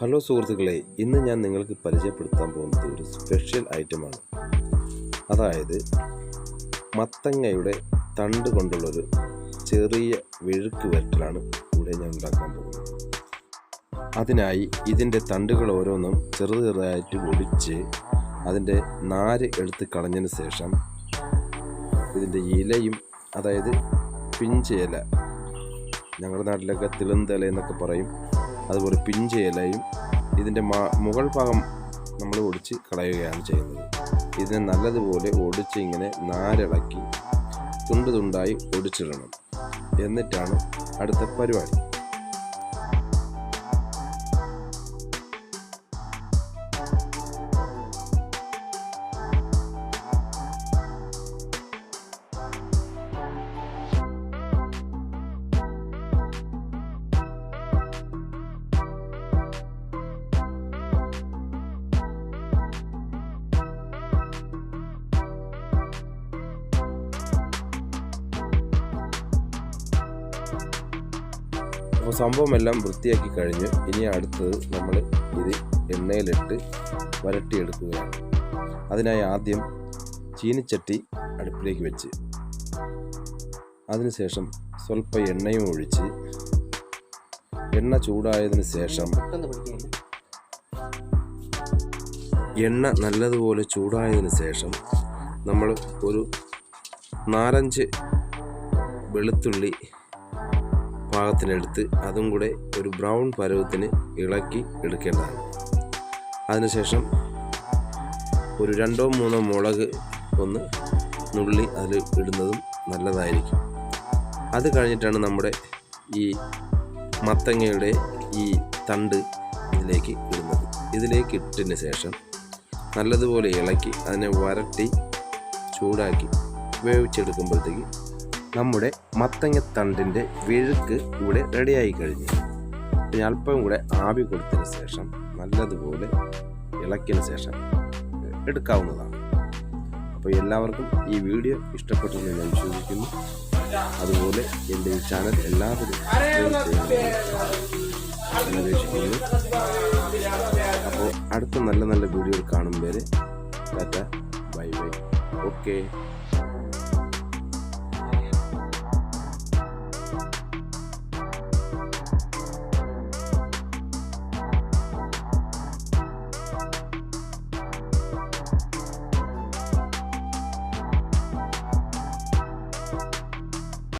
Hello സുഹൃത്തുക്കളെ ഇന്ന് ഞാൻ നിങ്ങൾക്ക് പരിചയപ്പെടുത്താൻ പോകുന്നത് ഒരു സ്പെഷ്യൽ ഐറ്റമാണ്. അതായത് മത്തങ്ങയുടെ തണ്ട് കൊണ്ടുള്ളൊരു ചെറിയ വെഴുക്ക് വരട്ടലാണ് ഇവിടെ ഞാൻ ഉണ്ടാക്കാൻ പോകുന്നത്. അതിനായി ഇതിന്റെ തണ്ടുകൾ ഓരോന്നും ചെറു ചെറുതായിട്ട് ഒടിച്ച് അതിന്റെ നാര് എടുത്ത് കളഞ്ഞതിന് ശേഷം ഇതിന്റെ ഇലയും അതായത് പിഞ്ച് ഇല ഞങ്ങളുടെ നാട്ടിലൊക്കെ തിളന്തല എന്നൊക്കെ പറയും അതുപോലെ പിഞ്ച് ഇലയും ഇതിന്റെ മുകൾ ഭാഗം നമ്മൾ ഒടിച്ച് കളയുകയാണ് ചെയ്യുന്നത്. ഇതിനെ നല്ലതുപോലെ ഒടിച്ച് ഇങ്ങനെ നാരിളക്കി തുണ്ട് തുണ്ടായി ഒടിച്ചിടണം. എന്നിട്ടാണ് അടുത്ത പരിപാടി. അപ്പോൾ സംഭവമെല്ലാം വൃത്തിയാക്കി കഴിഞ്ഞ് ഇനി അടുത്തത് നമ്മൾ ഇത് എണ്ണയിലിട്ട് വരട്ടിയെടുക്കുകയാണ്. അതിനായി ആദ്യം ചീനിച്ചട്ടി അടുപ്പിലേക്ക് വെച്ച് അതിനുശേഷം സ്വല്പം എണ്ണയും ഒഴിച്ച് എണ്ണ ചൂടായതിനു ശേഷം എണ്ണ നല്ലതുപോലെ ചൂടായതിനു ശേഷം നമ്മൾ ഒരു നാലഞ്ച് വെളുത്തുള്ളി പാകത്തിനെടുത്ത് അതും കൂടെ ഒരു ബ്രൗൺ പരുവത്തിന് ഇളക്കി എടുക്കേണ്ടതാണ്. അതിനുശേഷം ഒരു രണ്ടോ മൂന്നോ മുളക് ഒന്ന് നുള്ളി അതിൽ ഇടുന്നതും നല്ലതായിരിക്കും. അത് കഴിഞ്ഞിട്ടാണ് നമ്മുടെ ഈ മത്തങ്ങയുടെ ഈ തണ്ട് ഇതിലേക്ക് ഇടുന്നത്. ഇതിലേക്ക് ഇട്ടതിന് ശേഷം നല്ലതുപോലെ ഇളക്കി അതിനെ വരട്ടി ചൂടാക്കി വേവിച്ചെടുക്കുമ്പോഴത്തേക്ക് നമ്മുടെ മത്തങ്ങത്തണ്ടിന്റെ വിഴുക്ക് ഇവിടെ റെഡിയായി കഴിഞ്ഞു. ഇനി അല്പം കൂടെ ആവി കൊടുത്തതിന് ശേഷം നല്ലതുപോലെ ഇളക്കിയതിന് ശേഷം എടുക്കാവുന്നതാണ്. അപ്പോൾ എല്ലാവർക്കും ഈ വീഡിയോ ഇഷ്ടപ്പെട്ടെന്ന് ഞാൻ വിശ്വസിക്കുന്നു. അതുപോലെ എന്റെ ഈ ചാനൽ എല്ലാവരും അന്വേഷിക്കുന്നു അപ്പോൾ അടുത്ത നല്ല നല്ല വീഡിയോ കാണും വരെ. Tata bye bye. ഓക്കെ.